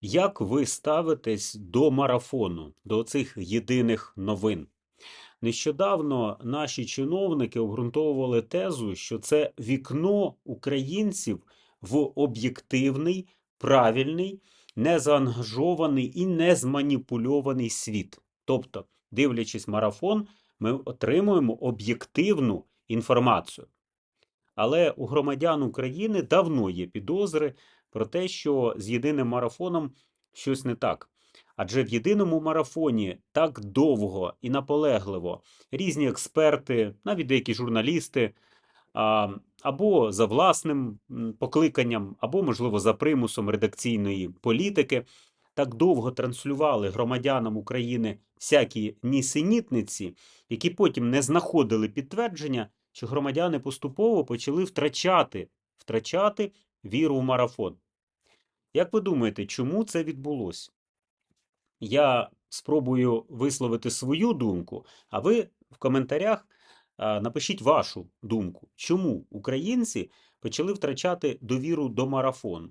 Як ви ставитесь до марафону, до цих єдиних новин? Нещодавно наші чиновники обґрунтовували тезу, що це вікно українців в об'єктивний, правильний, незаангажований і не зманіпульований світ. Тобто, дивлячись марафон, ми отримуємо об'єктивну інформацію. Але у громадян України давно є підозри про те, що з єдиним марафоном щось не так. Адже в єдиному марафоні так довго і наполегливо різні експерти, навіть деякі журналісти, або за власним покликанням, або, можливо, за примусом редакційної політики, так довго транслювали громадянам України всякі нісенітниці, які потім не знаходили підтвердження, що громадяни поступово почали втрачати, втрачати віру в марафон. Як ви думаєте, чому це відбулося? Я спробую висловити свою думку, а ви в коментарях напишіть вашу думку, чому українці почали втрачати довіру до марафону.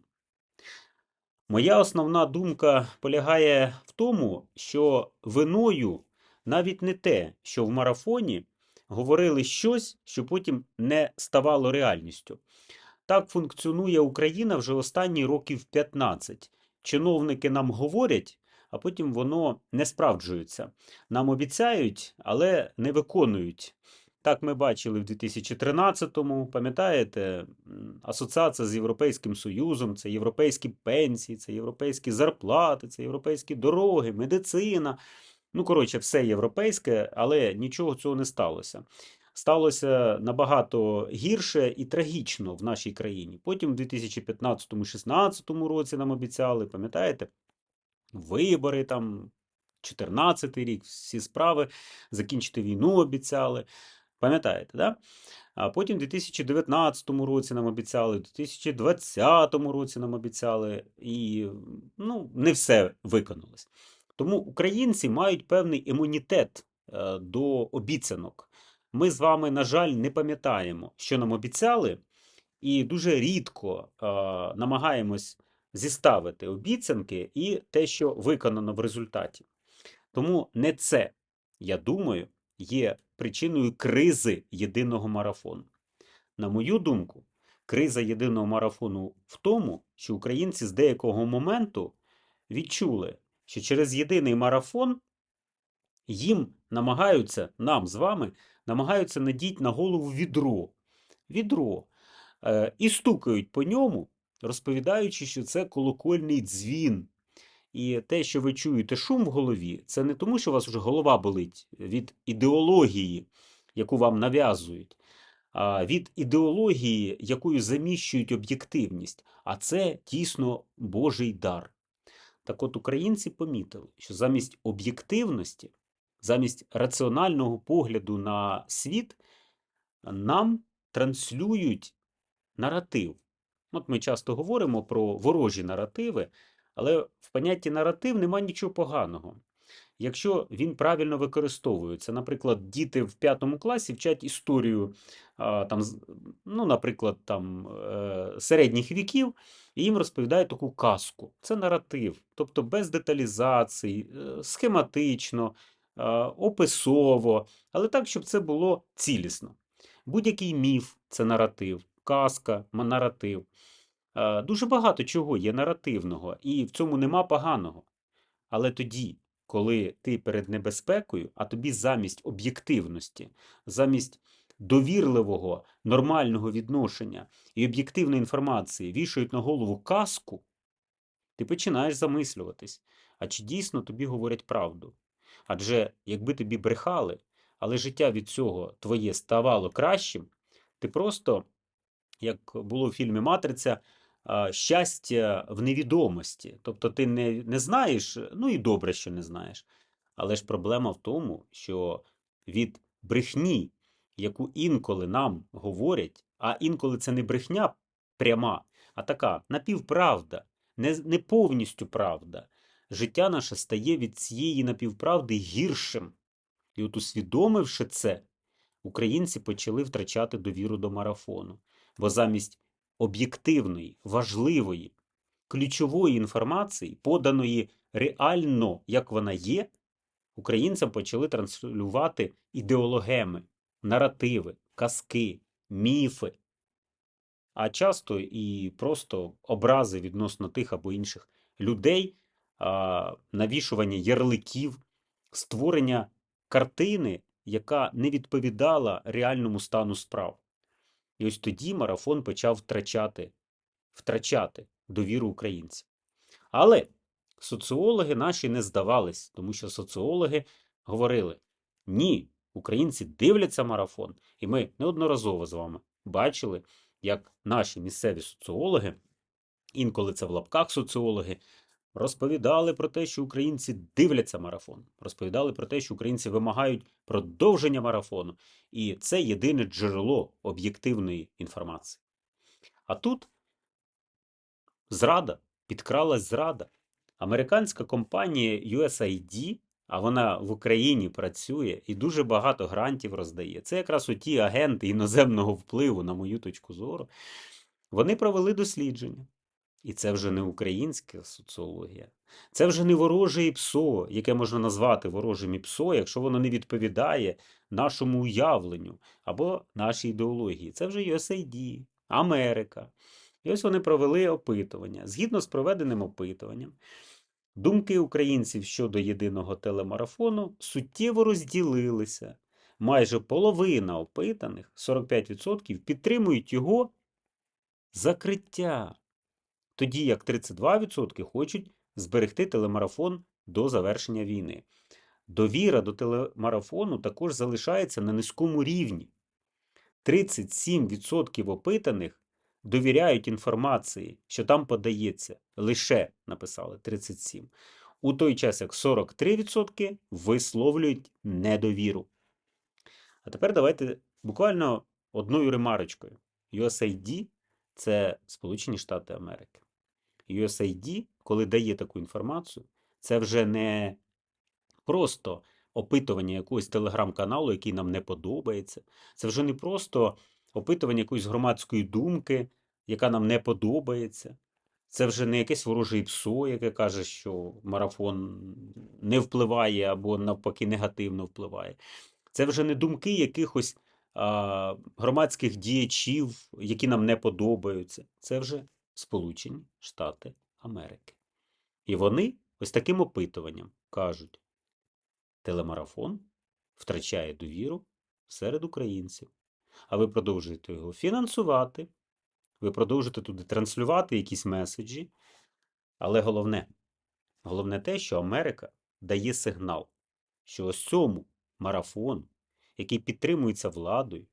Моя основна думка полягає в тому, що виною навіть не те, що в марафоні говорили щось, що потім не ставало реальністю. Так функціонує Україна вже останні років 15. Чиновники нам говорять, а потім воно не справджується. Нам обіцяють, але не виконують. Так ми бачили в 2013-му, пам'ятаєте, асоціація з Європейським Союзом, це європейські пенсії, це європейські зарплати, це європейські дороги, медицина. Ну, коротше, все європейське, але нічого цього не сталося. Сталося набагато гірше і трагічно в нашій країні. Потім в 2015-16 році нам обіцяли, пам'ятаєте, вибори там, 14 рік, всі справи, закінчити війну обіцяли. Пам'ятаєте, да? А потім в 2019 році нам обіцяли, в 2020 році нам обіцяли, і ну, не все виконалось. Тому українці мають певний імунітет е, до обіцянок. Ми з вами, на жаль, не пам'ятаємо, що нам обіцяли, і дуже рідко е, намагаємось зіставити обіцянки і те, що виконано в результаті. Тому не це, я думаю, є причиною кризи єдиного марафону. На мою думку, криза єдиного марафону в тому, що українці з деякого моменту відчули, що через єдиний марафон їм намагаються, нам з вами, намагаються надіть на голову відро. Відро. Е, і стукають по ньому, розповідаючи, що це колокольний дзвін. І те, що ви чуєте шум в голові, це не тому, що у вас вже голова болить від ідеології, яку вам нав'язують, а від ідеології, якою заміщують об'єктивність. А це дійсно Божий дар. Так от українці помітили, що замість об'єктивності, замість раціонального погляду на світ, нам транслюють наратив. От ми часто говоримо про ворожі наративи, але в понятті наратив немає нічого поганого. Якщо він правильно використовується, наприклад, діти в п'ятому класі вчать історію, там, ну, наприклад, там, е, середніх віків, і їм розповідають таку казку. Це наратив, тобто без деталізацій, е, схематично, е, описово, але так, щоб це було цілісно. Будь-який міф це наратив, казка наратив. Дуже багато чого є наративного, і в цьому нема поганого. Але тоді, коли ти перед небезпекою, а тобі замість об'єктивності, замість довірливого, нормального відношення і об'єктивної інформації вішають на голову казку, ти починаєш замислюватись, а чи дійсно тобі говорять правду? Адже якби тобі брехали, але життя від цього твоє ставало кращим, ти просто, як було в фільмі Матриця, щастя в невідомості. Тобто ти не, не знаєш, ну і добре, що не знаєш. Але ж проблема в тому, що від брехні, яку інколи нам говорять, а інколи це не брехня пряма, а така напівправда, не, не повністю правда. Життя наше стає від цієї напівправди гіршим. І от усвідомивши це, українці почали втрачати довіру до марафону. Бо замість об'єктивної, важливої, ключової інформації, поданої реально, як вона є, українцям почали транслювати ідеологеми, наративи, казки, міфи, а часто і просто образи відносно тих або інших людей, навішування ярликів, створення картини, яка не відповідала реальному стану справ. І ось тоді марафон почав втрачати, втрачати довіру українців. Але соціологи наші не здавались, тому що соціологи говорили: ні, українці дивляться марафон, і ми неодноразово з вами бачили, як наші місцеві соціологи, інколи це в лапках соціологи, розповідали про те, що українці дивляться марафон, розповідали про те, що українці вимагають продовження марафону, і це єдине джерело об'єктивної інформації. А тут зрада, підкралась зрада. Американська компанія USAID, а вона в Україні працює і дуже багато грантів роздає. Це якраз оті агенти іноземного впливу, на мою точку зору. Вони провели дослідження. І це вже не українська соціологія. Це вже не вороже ІПСО, яке можна назвати ворожим ІПСО, якщо воно не відповідає нашому уявленню або нашій ідеології. Це вже USAID, Америка. І ось вони провели опитування. Згідно з проведеним опитуванням, думки українців щодо єдиного телемарафону суттєво розділилися. Майже половина опитаних, 45%, підтримують його закриття. Тоді як 32% хочуть зберегти телемарафон до завершення війни. Довіра до телемарафону також залишається на низькому рівні. 37% опитаних довіряють інформації, що там подається. Лише написали 37. У той час як 43% висловлюють недовіру. А тепер давайте буквально одною ремарочкою. USAID – це Сполучені Штати Америки. USAID, коли дає таку інформацію, це вже не просто опитування якогось телеграм-каналу, який нам не подобається. Це вже не просто опитування якоїсь громадської думки, яка нам не подобається. Це вже не якесь вороже ІПСО, яке каже, що марафон не впливає або навпаки негативно впливає. Це вже не думки якихось а, громадських діячів, які нам не подобаються. Це вже Сполучені Штати Америки. І вони ось таким опитуванням кажуть: телемарафон втрачає довіру серед українців. А ви продовжуєте його фінансувати, ви продовжуєте туди транслювати якісь меседжі. Але головне, головне те, що Америка дає сигнал, що ось цьому марафону, який підтримується владою,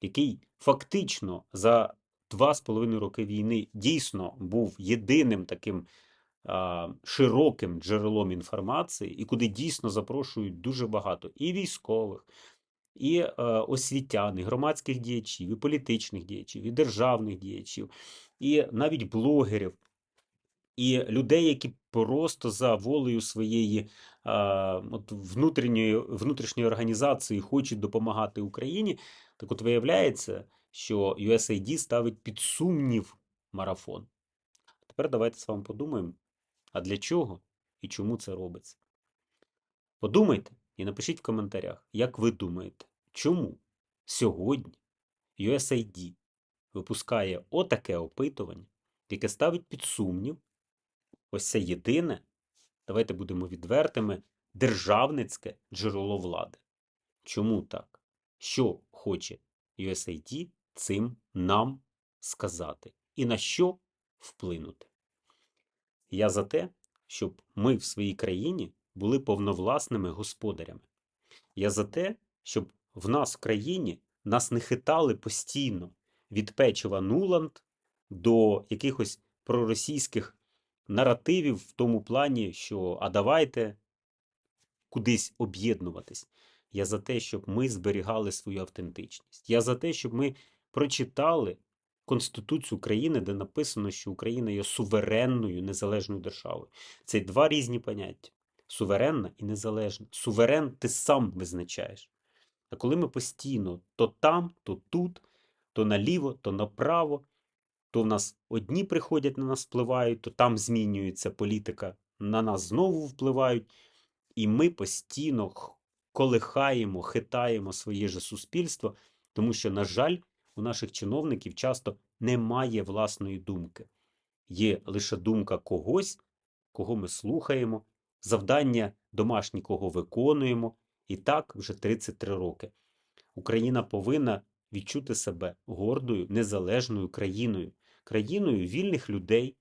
який фактично за два з половиною роки війни дійсно був єдиним таким а, широким джерелом інформації, і куди дійсно запрошують дуже багато і військових, і е, освітян, і громадських діячів, і політичних діячів, і державних діячів, і навіть блогерів. І людей, які просто за волею своєї а, от внутрішньої, внутрішньої організації хочуть допомагати Україні, так от виявляється, що USAID ставить під сумнів марафон. Тепер давайте з вами подумаємо, а для чого і чому це робиться. Подумайте і напишіть в коментарях, як ви думаєте, чому сьогодні USAID випускає отаке опитування, яке ставить під сумнів ось це єдине, давайте будемо відвертими, державницьке джерело влади. Чому так? Що хоче USAID цим нам сказати і на що вплинути? Я за те, щоб ми в своїй країні були повновласними господарями. Я за те, щоб в нас в країні нас не хитали постійно від печива Нуланд до якихось проросійських наративів в тому плані, що а давайте кудись об'єднуватись. Я за те, щоб ми зберігали свою автентичність. Я за те, щоб ми прочитали Конституцію України, де написано, що Україна є суверенною незалежною державою. Це два різні поняття: суверенна і незалежна. Суверен ти сам визначаєш. А коли ми постійно то там, то тут, то наліво, то направо, То в нас одні приходять на нас впливають, то там змінюється політика, на нас знову впливають. І ми постійно колихаємо, хитаємо своє же суспільство, тому що, на жаль, у наших чиновників часто немає власної думки. Є лише думка когось, кого ми слухаємо, завдання домашні, кого виконуємо. І так вже 33 роки. Україна повинна відчути себе гордою, незалежною країною, країною вільних людей,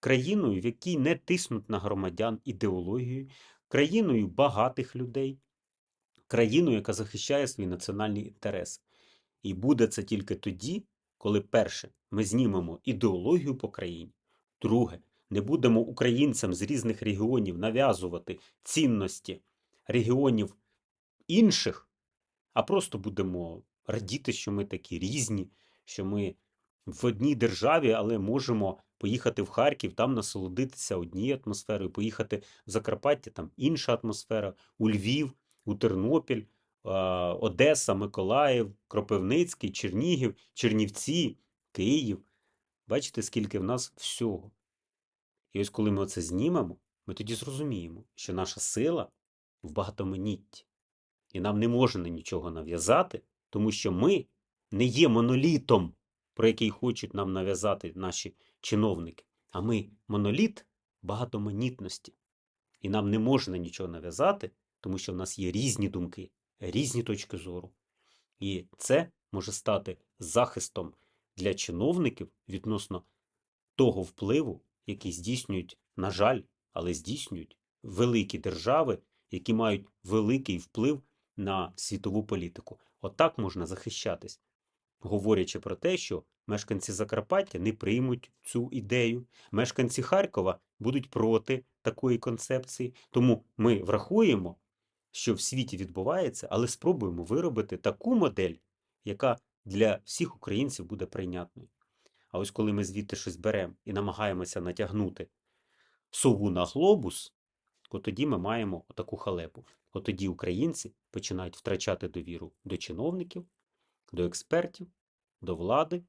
країною, в якій не тиснуть на громадян ідеологією, країною багатих людей, країною, яка захищає свої національні інтереси. І буде це тільки тоді, коли перше ми знімемо ідеологію по країні, друге, не будемо українцям з різних регіонів нав'язувати цінності регіонів інших, а просто будемо радіти, що ми такі різні, що ми в одній державі, але можемо поїхати в Харків, там насолодитися однією атмосферою, поїхати в Закарпаття, там інша атмосфера, у Львів, у Тернопіль, Одеса, Миколаїв, Кропивницький, Чернігів, Чернівці, Київ. Бачите, скільки в нас всього. І ось коли ми це знімемо, ми тоді зрозуміємо, що наша сила в багатоманітті. І нам не можна нічого нав'язати, тому що ми не є монолітом, про який хочуть нам нав'язати наші чиновники. А ми моноліт багатоманітності. І нам не можна нічого нав'язати, тому що в нас є різні думки, різні точки зору. І це може стати захистом для чиновників відносно того впливу, який здійснюють, на жаль, але здійснюють великі держави, які мають великий вплив на світову політику. Отак можна захищатись, говорячи про те, що мешканці Закарпаття не приймуть цю ідею, мешканці Харкова будуть проти такої концепції. Тому ми врахуємо, що в світі відбувається, але спробуємо виробити таку модель, яка для всіх українців буде прийнятною. А ось коли ми звідти щось беремо і намагаємося натягнути сову на глобус, от тоді ми маємо таку халепу. От тоді українці починають втрачати довіру до чиновників, до експертів, до влади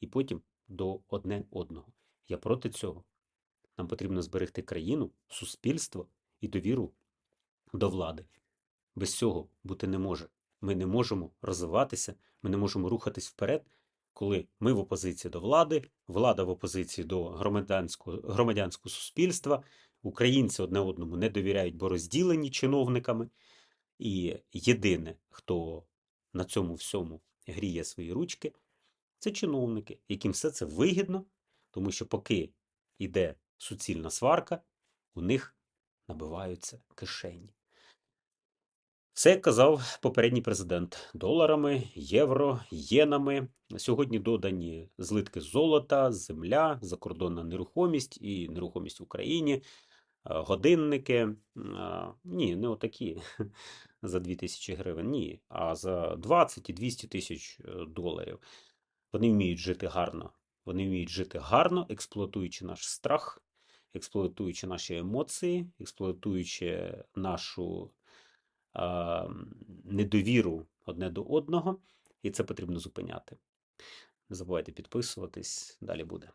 і потім до одне одного. Я проти цього. Нам потрібно зберегти країну, суспільство і довіру до влади. Без цього бути не може. Ми не можемо розвиватися, ми не можемо рухатись вперед, коли ми в опозиції до влади, влада в опозиції до громадянського, громадянського суспільства, українці одне одному не довіряють, бо розділені чиновниками. І єдине, хто на цьому всьому гріє свої ручки, це чиновники, яким все це вигідно, тому що поки йде суцільна сварка, у них набиваються кишені. Все, як казав попередній президент, доларами, євро, єнами. Сьогодні додані злитки золота, земля, закордонна нерухомість і нерухомість в Україні, годинники. Ні, не отакі за 2000 гривень, ні, а за 20 і 200 тисяч е, доларів. Вони вміють жити гарно. Вони вміють жити гарно, експлуатуючи наш страх, експлуатуючи наші емоції, експлуатуючи нашу недовіру одне до одного, і це потрібно зупиняти. Не забувайте підписуватись, далі буде.